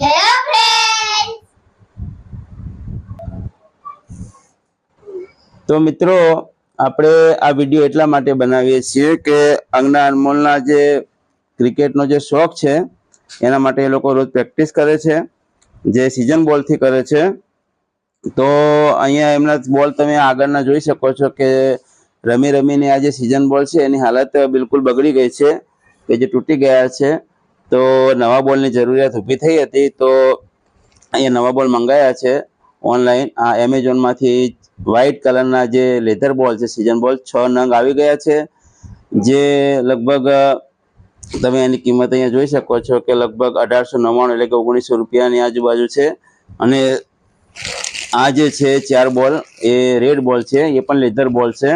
Hello friend તો મિત્રો, આપણે આ વીડિયો એટલા માટે બનાવીએ છીએ કે અંગના અનમોલના જે ક્રિકેટનો જે શોખ છે, એના માટે એ લોકો રોજ પ્રેક્ટિસ કરે છે, જે સિઝન બોલથી કરે છે. તો અહીંયા એમના બોલ તમે આગળના જોઈ શકો છો કે રમી રમીને આ જે સિઝન બોલ છે, એની હાલત બિલકુલ બગડી ગઈ છે, કે જે તૂટી ગયા છે. તો નવા બોલની જરૂરિયાત ઊભી થઈ હતી તો અહીંયા નવા બોલ મંગાયા છે ઓનલાઈન. આ એમેઝોનમાંથી વ્હાઇટ કલરના જે લેધર બોલ છે સિઝન બોલ છ નંગ આવી ગયા છે, જે લગભગ, તમે એની કિંમત અહીંયા જોઈ શકો છો કે લગભગ અઢારસો નવ્વાણું એટલે કે ઓગણીસો રૂપિયાની આજુબાજુ છે. અને આ જે છે ચાર બોલ, એ રેડ બોલ છે, એ પણ લેધર બોલ છે,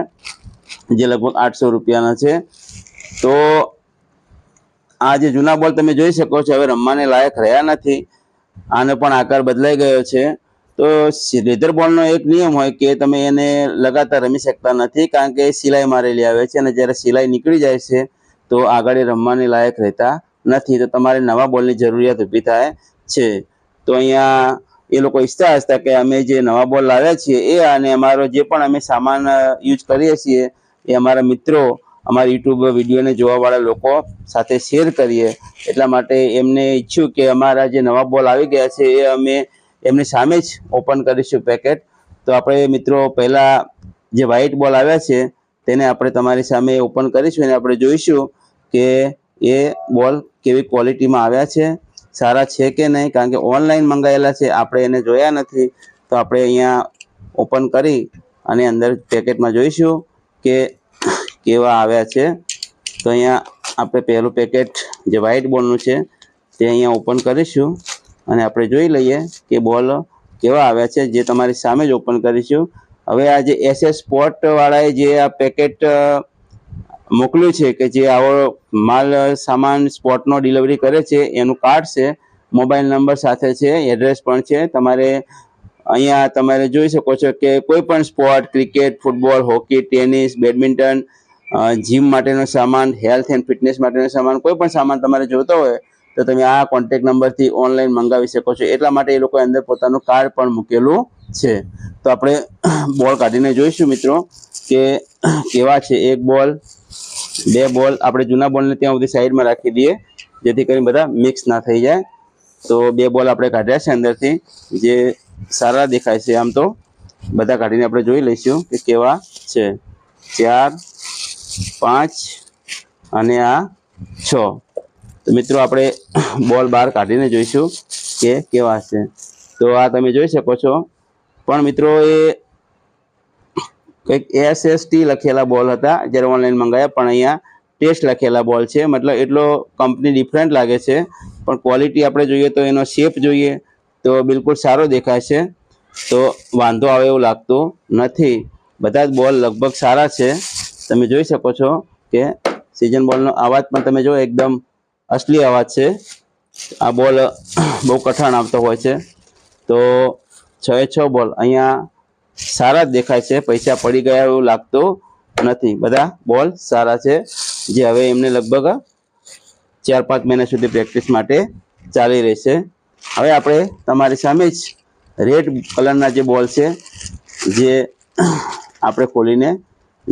જે લગભગ આઠસો રૂપિયાના છે. તો આ જે જૂના બોલ તમે જોઈ શકો છો, હવે રમવાને લાયક રહ્યા નથી. આનો પણ આકાર બદલાઈ ગયો છે. તો લેધર બોલનો એક નિયમ હોય કે તમે એને લગાતાર રમી શકતા નથી, કારણ કે સિલાઈ મારેલી આવે છે અને જ્યારે સિલાઈ નીકળી જાય છે, તો આગળ રમવાની લાયક રહેતા નથી. તો તમારે નવા બોલની જરૂરિયાત ઊભી થાય છે. તો અહીંયા એ લોકો ઈચ્છતા હતા કે અમે જે નવા બોલ લાવ્યા છીએ, એ અને અમારો જે પણ અમે સામાન યુઝ કરીએ છીએ, એ અમારા મિત્રો અમારા યુટ્યુબ વિડીયોને જોવાવાળા લોકો સાથે શેર કરીએ. એટલા માટે એમને ઈચ્છ્યું કે અમારા જે નવા બોલ આવી ગયા છે, એ અમે એમની સામે જ ઓપન કરીશું પેકેટ તો આપણે મિત્રો પહેલાં જે વ્હાઇટ બોલ આવ્યા છે, તેને આપણે તમારી સામે ઓપન કરીશું અને આપણે જોઈશું કે એ બોલ કેવી ક્વોલિટીમાં આવ્યા છે, સારા છે કે નહીં? કારણ કે ઓનલાઈન મંગાવેલા છે, આપણે એને જોયા નથી. તો આપણે અહીંયા ઓપન કરી અને અંદર પેકેટમાં જોઈશું કે કેવા આવ્યા છે. તો અહીંયા આપણે પહેલું પેકેટ જે વ્હાઇટ બોલનું છે, તે અહીંયા ઓપન કરીશું. અને આપણે જોઈ લઈએ કે બોલ કેવા આવ્યા છે, જે તમારી સામે જ ઓપન કરીશું. હવે આ જે એસએસ સ્પોટવાળાએ જે આ પેકેટ મોકલ્યું છે કે જે આવો માલ સામાન સ્પોટનો ડિલિવરી કરે છે, એનું કાર્ડ છે મોબાઈલ નંબર સાથે છે એડ્રેસ પણ છે. તમારે અહીંયા તમારે જોઈ શકો છો કે કોઈ પણ sport cricket football hockey tennis badminton gym માટેનો સામાન હેલ્થ એન્ડ ફિટનેસ માટેનો સામાન, કોઈ પણ સામાન તમારે જોતો હોય, તો તમે આ કોન્ટેક નંબરથી ઓનલાઈન મંગાવી શકો છો. એટલા માટે એ લોકોએ અંદર પોતાનું કાર્ડ પણ મૂકેલું છે. તો આપણે બોલ કાઢીને જોઈશું મિત્રો, કે કેવા છે. એક બોલ બે બોલ આપણે જૂના બોલને ત્યાં સુધી સાઈડમાં રાખી દઈએ, જેથી કરીને બધા મિક્સ ના થઈ જાય. તો બે બોલ આપણે કાઢ્યા છે અંદરથી, જે સારા દેખાય છે આમ તો. બધા કાઢીને આપણે જોઈ લઈશું કે કેવા છે. ચાર પાંચ અને આ છ. તો મિત્રો, આપણે બોલ બહાર કાઢીને જોઈશું કે કેવા છે તો આ તમે જોઈ શકો છો. પણ મિત્રો, એ કંઈક એસ એસ ટી લખેલા બોલ હતા, જ્યારે ઓનલાઈન મંગાવ્યા પણ અહીંયા ટેસ્ટ લખેલા બોલ છે. મતલબ એટલો કંપની ડિફરન્ટ લાગે છે. પણ ક્વોલિટી આપણે જોઈએ તો એનો શેપ જોઈએ, તો બિલકુલ સારો દેખાય છે. તો વાંધો આવે એવું લાગતું નથી. બધા જ બોલ લગભગ સારા છે. તમે જોઈ શકો છો કે સિઝન બોલનો અવાજ પણ તમે જો એકદમ અસલી અવાજ છે. આ બોલ બહુ કઠણ આવતો હોય છે. તો છ એ છ બોલ અહીંયા સારા જ દેખાય છે. પૈસા પડી ગયા એવું લાગતું નથી. બધા બોલ સારા છે. જે હવે એમને લગભગ ચાર પાંચ મહિના સુધી પ્રેક્ટિસ માટે ચાલી રહેશે હવે આપણે તમારી સામે જ રેડ કલરના જે બોલ છે, જે આપણે ખોલીને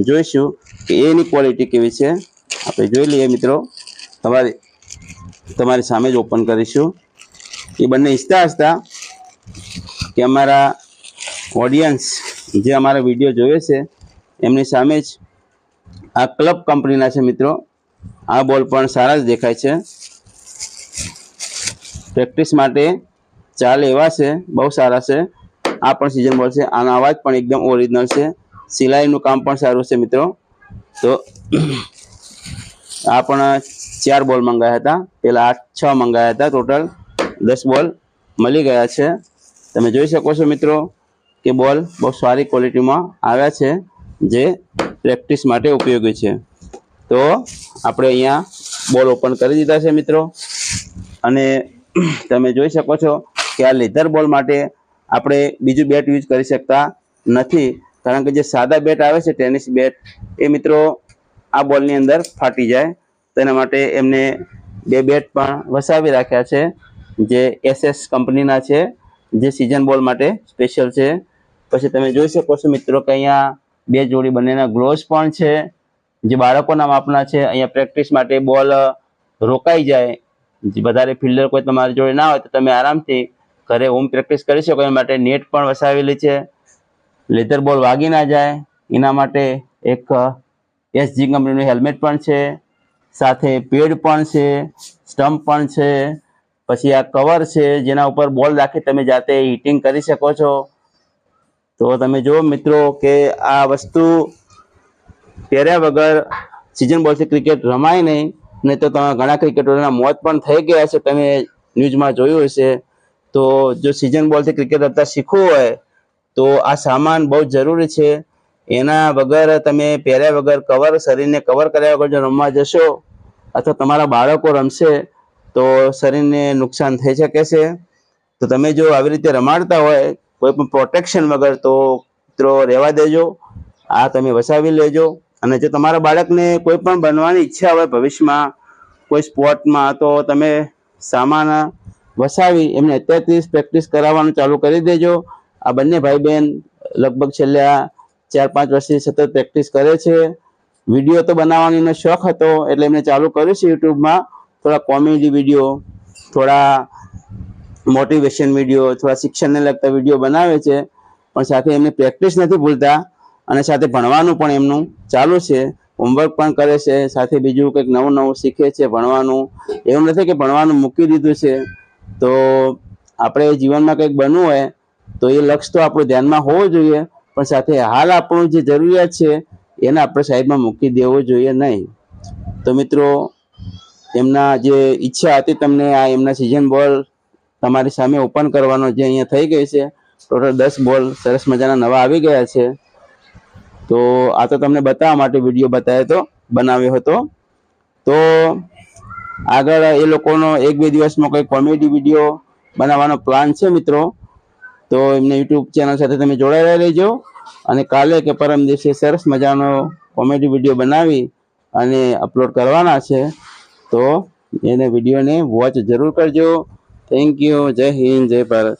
જોઈશું કે એની ક્વોલિટી કેવી છે. આપણે જોઈ લઈએ મિત્રો. તમારી તમારી સામે જ ઓપન કરીશું. એ બંને ઈચ્છતા હસતા કે અમારા ઓડિયન્સ જે અમારા વીડિયો જોવે છે, એમની સામે જ આ ક્લબ કંપનીના છે મિત્રો. આ બોલ પણ સારા જ દેખાય છે. પ્રેક્ટિસ માટે ચાલ એવા છે, બહુ સારા છે. આ પણ સિઝન બોલ છે. આનો અવાજ પણ એકદમ ઓરિજિનલ છે. સિલાઈનું કામ પણ સારું છે મિત્રો. તો આ પણ ચાર બોલ મંગાવ્યા હતા. પેલા આઠ, છ મંગાવ્યા હતા ટોટલ દસ બોલ મળી ગયા છે. તમે જોઈ શકો છો મિત્રો કે બોલ બહુ સારી ક્વોલિટીમાં આવ્યા છે, જે પ્રેક્ટિસ માટે ઉપયોગી છે. તો આપણે અહીંયા બોલ ઓપન કરી દીધા છે મિત્રો. અને તમે જોઈ શકો છો કે આ લેધર બોલ માટે આપણે બીજું બેટ યુઝ કરી શકતા નથી. કારણ કે જે સાદા બેટ આવે છે ટેનિસ બેટ એ મિત્રો આ બોલની અંદર ફાટી જાય. તેના માટે એમને બે બેટ પણ વસાવી રાખ્યા છે, જે એસએસ કંપનીના છે, જે સિઝન બોલ માટે સ્પેશિયલ છે. પછી તમે જોઈ શકો છો મિત્રો કે અહીંયા બે જોડી બંનેના ગ્લોવ્સ પણ છે, જે બાળકોના માપના છે. અહીંયા પ્રેક્ટિસ માટે બોલ રોકાઈ જાય. વધારે ફિલ્ડર કોઈ તમારી જોડે ના હોય તો તમે આરામથી ઘરે હોમ પ્રેક્ટિસ કરી શકો. એ માટે નેટ પણ વસાવેલી છે. લેધર બોલ વાગી ના જાય. એના માટે એક એસજી કંપનીનું હેલ્મેટ પણ છે. સાથે પેડ પણ છે, સ્ટમ્પ પણ છે. પછી આ કવર છે, જેના ઉપર બોલ રાખી, તમે જાતે હિટિંગ કરી શકો છો. તો તમે જુઓ મિત્રો કે આ વસ્તુ પહેર્યા વગર સિઝન બોલથી ક્રિકેટ રમાય નહીં. નહીં તો ઘણા ક્રિકેટરોના મોત પણ થઈ ગયા છે તમે ન્યૂઝમાં જોયું હશે. તો જો સિઝન બોલથી ક્રિકેટ રમતા શીખવું હોય તો આ સામાન બહુ જરૂરી છે. એના વગર તમે પહેર્યા વગર કવર શરીરને કવર કર્યા વગર જો રમવા જશો અથવા તમારા બાળકો રમશે તો શરીરને નુકસાન થઈ શકે છે. તો તમે જો આવી રીતે રમાડતા હોય કોઈ પણ પ્રોટેક્શન વગર તો મિત્રો રહેવા દેજો. આ તમે વસાવી લેજો. અને જો તમારા બાળકને કોઈ પણ બનવાની ઈચ્છા હોય ભવિષ્યમાં, કોઈ સ્પોર્ટમાં, તો તમે સામાન વસાવી એમને અત્યારથી પ્રેક્ટિસ કરાવવાનું ચાલુ કરી દેજો. આ બંને ભાઈ બહેન લગભગ છેલ્લા ચાર પાંચ વર્ષથી સતત પ્રેક્ટિસ કરે છે. વીડિયો તો બનાવવાનો એમનો શોખ હતો, એટલે એમને ચાલુ કર્યું છે યુટ્યુબમાં. થોડા કોમેડી વીડિયો, થોડા મોટિવેશન વીડિયો, થોડા શિક્ષણને લગતા વીડિયો બનાવે છે, પણ સાથે એમની પ્રેક્ટિસ નથી ભૂલતા અને સાથે ભણવાનું પણ એમનું ચાલુ છે. હોમવર્ક પણ કરે છે, સાથે બીજું કંઈક નવું નવું શીખે છે ભણવાનું. એવું નથી કે ભણવાનું મૂકી દીધું છે. તો આપણે જીવનમાં કંઈક બનવું હોય તો એ લક્ષ્ય તો આપણું ધ્યાનમાં હોવું જોઈએ, પણ સાથે હાલ આપણું જે જરૂરિયાત છે, એને આપણે સાઈડમાં મૂકી દેવો જોઈએ નહીં. તો મિત્રો, એમના જે ઈચ્છા હતી તમને આ એમના સિઝન બોલ તમારી સામે ઓપન કરવાનો જે અહીંયા થઈ ગઈ છે ટોટલ દસ બોલ સરસ મજાના નવા આવી ગયા છે. તો આ તો તમને બતાવવા માટે વીડિયો બતાવ્યો તો બનાવ્યો હતો. તો આગળ એ લોકોનો એક બે દિવસમાં કોઈ કોમેડી વીડિયો બનાવવાનો પ્લાન છે મિત્રો. તો એમને યુટ્યુબ ચેનલ સાથે તમે જોડાયેલા રહેજો. અને કાલે કે પરમ દિવસે સરસ મજાનો કોમેડી વીડિયો બનાવી અને અપલોડ કરવાના છે, તો એને વિડીયોને વોચ જરૂર કરજો. થેન્ક યુ જય હિન્દ, જય ભારત.